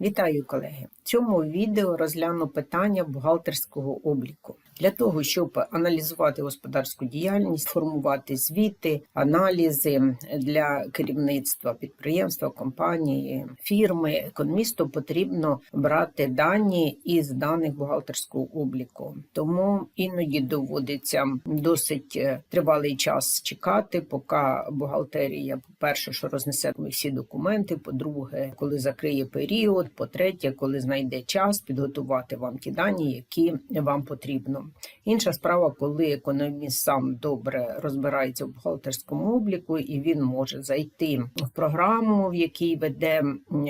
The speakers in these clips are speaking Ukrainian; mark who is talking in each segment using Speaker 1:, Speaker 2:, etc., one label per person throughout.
Speaker 1: Вітаю, колеги! Цьому відео розгляну питання бухгалтерського обліку. Для того, щоб аналізувати господарську діяльність, формувати звіти, аналізи для керівництва підприємства, компанії, фірми, економісту потрібно брати дані із даних бухгалтерського обліку. Тому іноді доводиться досить е, тривалий час чекати, поки бухгалтерія, по-перше, що рознесе всі документи, по-друге, коли закриє період, по-третє, коли знайде час підготувати вам ті дані, які вам потрібно. Інша справа, коли економіст сам добре розбирається в бухгалтерському обліку, і він може зайти в програму, в якій веде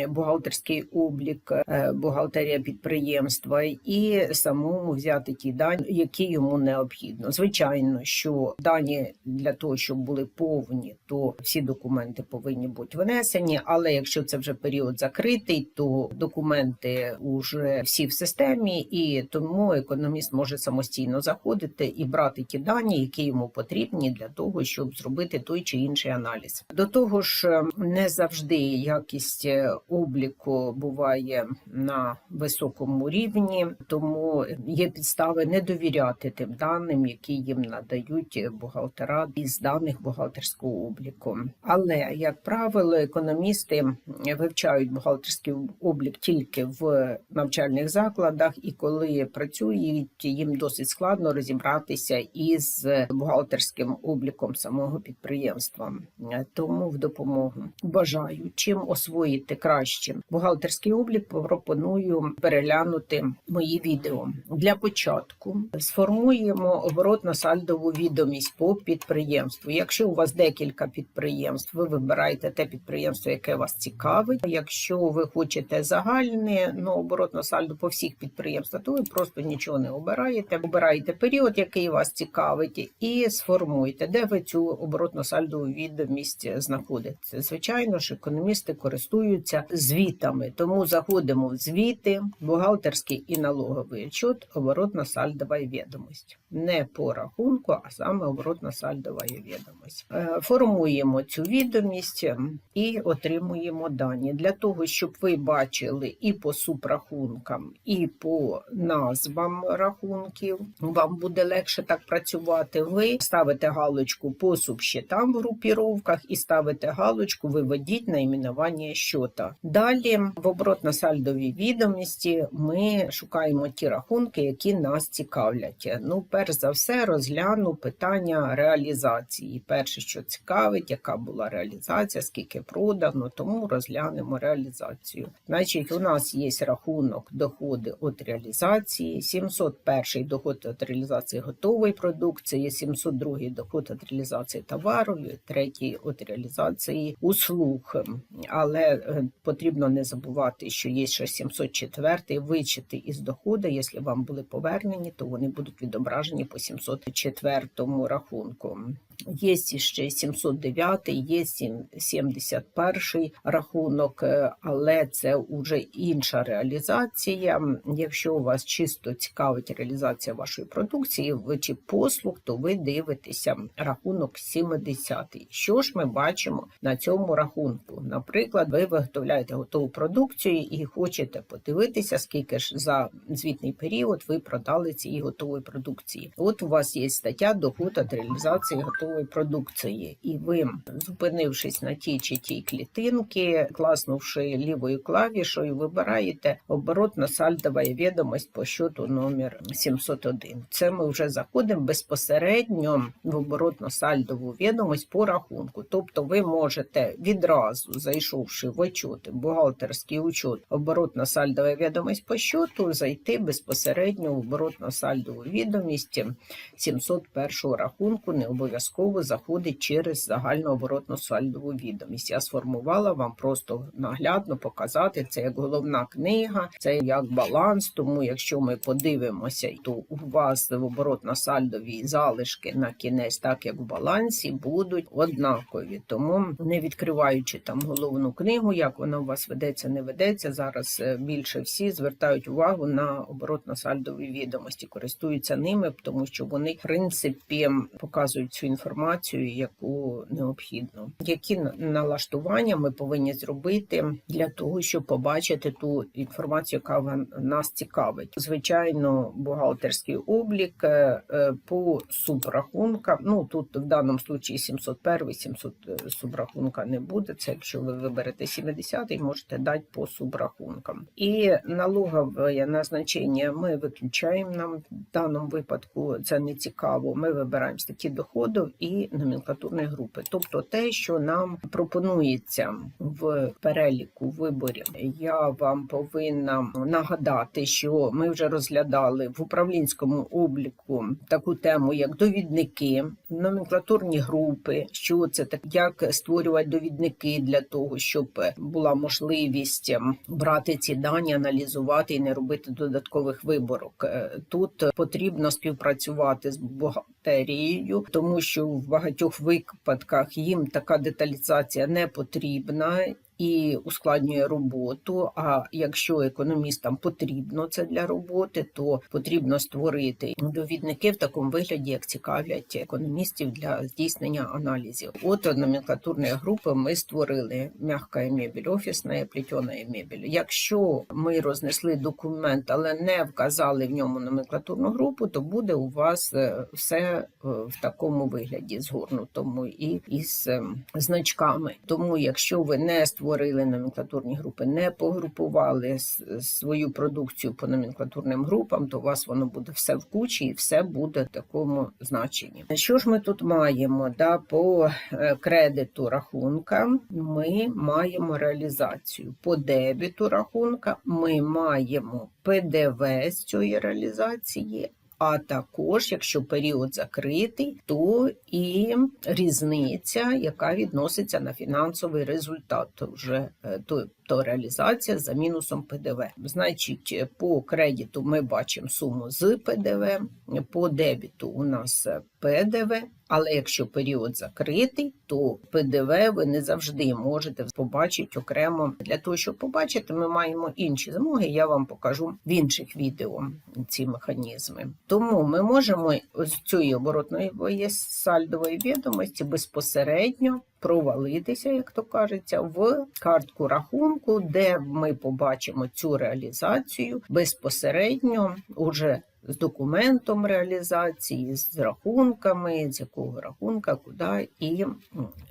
Speaker 1: бухгалтерський облік, е, бухгалтерія підприємства, і самому взяти ті дані, які йому необхідно. Звичайно, що дані для того, щоб були повні, то всі документи повинні бути внесені. Але якщо це вже період закритий, то документи вже всі в системі, і тому економіст може самостійно заходити і брати ті дані, які йому потрібні для того, щоб зробити той чи інший аналіз. До того ж, не завжди якість е, обліку буває на високому рівні, тому є підстави не довіряти тим даним, які їм надають бухгалтера із даних бухгалтерського обліку. Але як правило, економісти вивчають бухгалтерський облік тільки в навчальних закладах, і коли працюють, їм досить складно розібратися із бухгалтерським обліком самого підприємства. Тому в допомогу бажаю чим освоїти краще бухгалтерський облік. Пропоную переглянути мої відео для початку. Сформуємо оборотно-сальдову відомість по підприємству. Якщо у вас декілька підприємств, ви вибираєте те підприємство, яке вас цікавить. Якщо ви хочете загальне ну, оборотно сальдо по всіх підприємствах, то ви просто нічого не обираєте. Обираєте період, який вас цікавить, і сформуєте, де ви цю оборотно сальдову відомість знаходите. Звичайно ж, економісти користуються звітами, тому заходимо в звіти, бухгалтерський і налоговий отчет, оборотно сальдова відомість. Не по рахунку, а саме оборотно сальдова відомість. Е, Формуємо цю відомість і отримуємо дані для того, щоб ви бачили і по субрахункам, і по назвам рахунків. Вам буде легше так працювати. Ви ставите галочку по субщитам в групіровках і ставите галочку Виведіть найменування щота. Далі в оборотно-сальдовій відомості ми шукаємо ті рахунки, які нас цікавлять. Ну, перш за все, розгляну питання реалізації. Перше, що цікавить, яка була реалізація, скільки продано, тому розглянемо реалізацію. Значить, у нас є рахунок доходи від реалізації, 701 доход від реалізації готової продукції, 702 доход від реалізації товару, третій від реалізації услуг. Але е, потрібно не забувати, що є ще 704 вичити із доходу. Якщо вам були повернені, то вони будуть відображені по 704 рахунку. Є ще 709, є 71 рахунок, е, але це вже інша реалізація. Якщо у вас чисто цікавить реалізація вашої продукції чи послуг, то ви дивитеся рахунок 70. Що ж ми бачимо на цьому рахунку? Наприклад, ви виготовляєте готову продукцію і хочете подивитися, скільки ж за звітний період ви продали цієї готової продукції. От у вас є стаття доход від реалізації готової продукції, і ви, зупинившись на тій чи тій клітинки, класнувши лівою клавішою, вибираєте оборотно сальдова відомость по щоту номер 701. Це ми вже заходимо безпосередньо в оборотно сальдову відомість по рахунку. Тобто ви можете відразу, зайшовши в отчет, бухгалтерський учет, оборотно сальдова відомість по щоту, зайти безпосередньо в оборотно сальдову відомість 701 рахунку, не обов'язково заходить через загальну оборотну сальдову відомість. Я сформувала вам просто наглядно показати це як головна книга, це як баланс. Тому, якщо ми подивимося, то у вас в оборотно-сальдовій залишки на кінець, так як в балансі, будуть однакові. Тому не відкриваючи там головну книгу, як вона у вас ведеться, не ведеться. Зараз е, більше всі звертають увагу на оборотно-сальдові відомості, користуються ними, тому що вони в принципі показують цю інформацію інформацію, яку необхідно. Які налаштування ми повинні зробити для того, щоб побачити ту інформацію, яка нас цікавить? Звичайно, бухгалтерський облік е, е, по субрахункам. Ну тут в даному случаї 701, 700 е, субрахунка не буде. Це якщо ви виберете 70 можете дати по субрахункам. І налогове назначення ми виключаємо. Нам в даному випадку це не цікаво. Ми вибираємо статті доходу і номенклатурні групи, тобто те, що нам пропонується в переліку виборів. Я вам повинна нагадати, що ми вже розглядали в управлінському обліку таку тему, як довідники, номенклатурні групи. Що це так, як створювати довідники для того, щоб була можливість брати ці дані, аналізувати і не робити додаткових виборок. Е, Тут потрібно співпрацювати з бухгалтерією, тому що в багатьох випадках їм така деталізація не потрібна. І ускладнює роботу. А якщо економістам потрібно це для роботи, то потрібно створити довідники в такому вигляді, як цікавлять економістів для здійснення аналізів. От номенклатурні групи ми створили м'яка мебель, офісна плетена мебель. Якщо ми рознесли документ, але не вказали в ньому номенклатурну групу, то буде у вас е, все е, в такому вигляді згорнутому і із е, значками. Тому, якщо ви не створили номенклатурні групи, не погрупували свою продукцію по номенклатурним групам, то у вас воно буде все в кучі і все буде в такому значенні. Що ж ми тут маємо? Да, по е, кредиту рахунка ми маємо реалізацію. По дебіту рахунка ми маємо ПДВ з цієї реалізації. А також, якщо період закритий, то і різниця, яка відноситься на фінансовий результат, вже е, то, то реалізація за мінусом ПДВ. Значить, по кредиту ми бачимо суму з ПДВ, по дебіту у нас ПДВ. Але якщо період закритий, то ПДВ ви не завжди можете побачити окремо. Для того, щоб побачити, ми маємо інші змоги. Я вам покажу в інших відео ці механізми. Тому ми можемо з цієї оборотної сальдової відомості безпосередньо провалитися, як то кажеться, в картку рахунку, де ми побачимо цю реалізацію безпосередньо уже з документом реалізації, з рахунками, з якого рахунка, куди і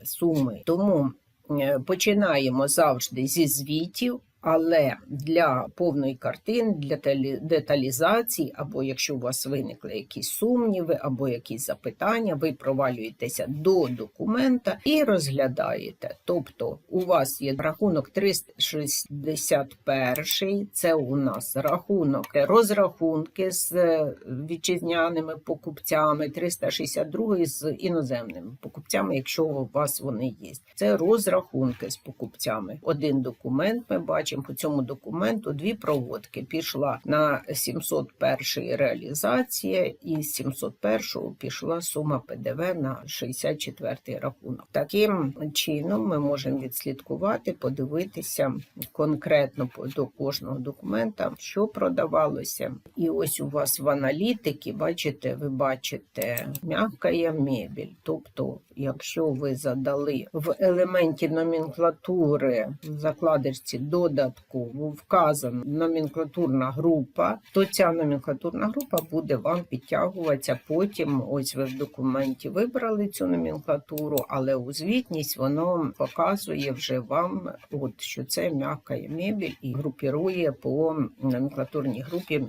Speaker 1: суми. Тому е, починаємо завжди зі звітів. Але для повної картини, для деталізації, або якщо у вас виникли якісь сумніви, або якісь запитання, ви провалюєтеся до документа і розглядаєте. Тобто у вас є рахунок 361, це у нас рахунок розрахунки з е, вітчизняними покупцями, 362 з іноземними покупцями, якщо у вас вони є. Це розрахунки з покупцями. Один документ ми бачимо по цьому документу дві проводки. Пішла на 701 реалізація, і з 701 пішла сума ПДВ на 64 рахунок. Таким чином ми можемо відслідкувати, подивитися конкретно до кожного документа, що продавалося. І ось у вас в аналітиці, бачите, ви бачите м'яка мебель. Тобто, якщо ви задали в елементі номенклатури в закладочці додатково вказана номенклатурна група, то ця номенклатурна група буде вам підтягуватися. Потім, ось ви в документі вибрали цю номенклатуру, але у звітність воно показує вже вам, от що це м'яка мебель і групірує по номенклатурній групі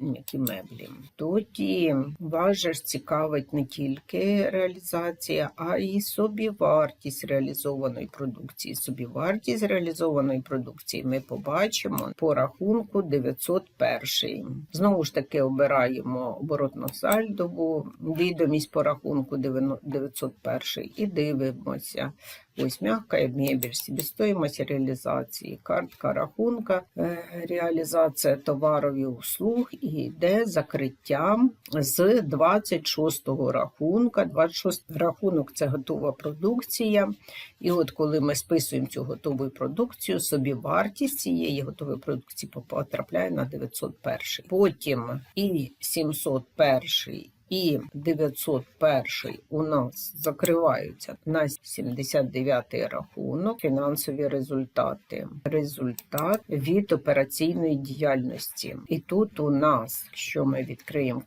Speaker 1: м'які меблі. Тоді вас же цікавить не тільки реалізація, а й собівартість реалізованої продукції. Собівартість реалізованої продукції ми побачимо по рахунку 901. Знову ж таки обираємо оборотно-сальдову відомість по рахунку 901 і дивимося. Ось м'яка мебель, себестоїмость реалізації, картка рахунка, е, реалізація товарів і услуг і йде закриттям з 26-го рахунка. 26 рахунок це готова продукція. І от коли ми списуємо цю готову продукцію, собі вартість цієї готової продукції потрапляє на 901. Потім і 701 і 901 у нас закриваються на 79 рахунок фінансові результати. Результат від операційної діяльності. І тут у нас, якщо ми відкриємо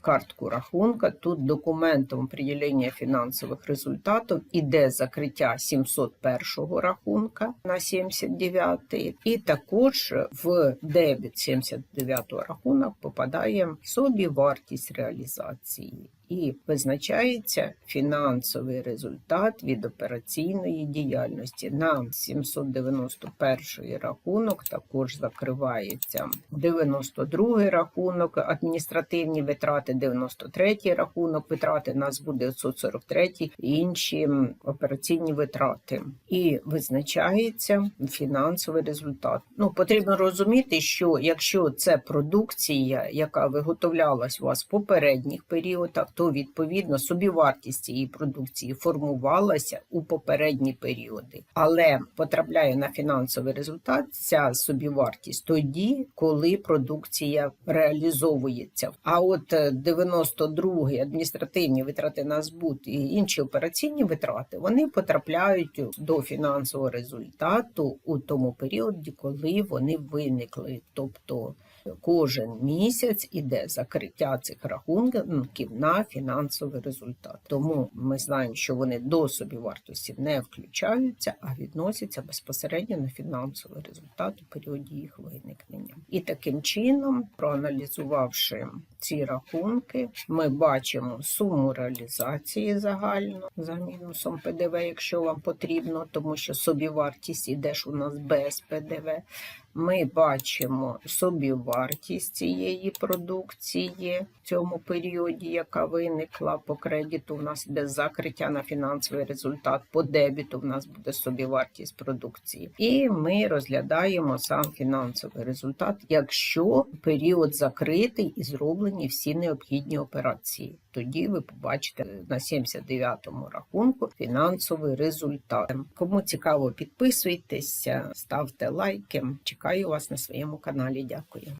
Speaker 1: картку рахунка, тут документом приділення фінансових результатів іде закриття 701 рахунка на 79 і також в дебіт 79 рахунок попадає собі вартість реалізації. І визначається фінансовий результат від операційної діяльності. На 791 рахунок також закривається 92 рахунок, адміністративні витрати, 93 рахунок, витрати нас буде 143 і інші операційні витрати. І визначається фінансовий результат. Ну, потрібно розуміти, що якщо це продукція, яка виготовлялась у вас в попередніх періодах, то відповідно собівартість цієї продукції формувалася у попередні періоди, але потрапляє на фінансовий результат ця собівартість тоді, коли продукція реалізовується. А от е, 92 адміністративні витрати на збут і інші операційні витрати вони потрапляють до фінансового результату у тому періоді, коли вони виникли, тобто кожен місяць іде закриття цих рахунків на фінансовий результат. Тому ми знаємо, що вони до собівартості не включаються, а відносяться безпосередньо на фінансовий результат у періоді їх виникнення. І таким чином, проаналізувавши ці рахунки, ми бачимо суму реалізації загально за мінусом ПДВ, якщо вам потрібно, тому що собівартість іде ж у нас без ПДВ. Ми бачимо собівартість цієї продукції в цьому періоді, яка виникла по кредиту. У нас іде закриття на фінансовий результат. По дебіту в нас буде собівартість продукції, і ми розглядаємо сам фінансовий результат, якщо період закритий і зроблені всі необхідні операції. Тоді ви побачите на 79-му рахунку фінансовий результат. Кому цікаво, підписуйтесь, ставте лайки. Чекаю вас на своєму каналі. Дякую.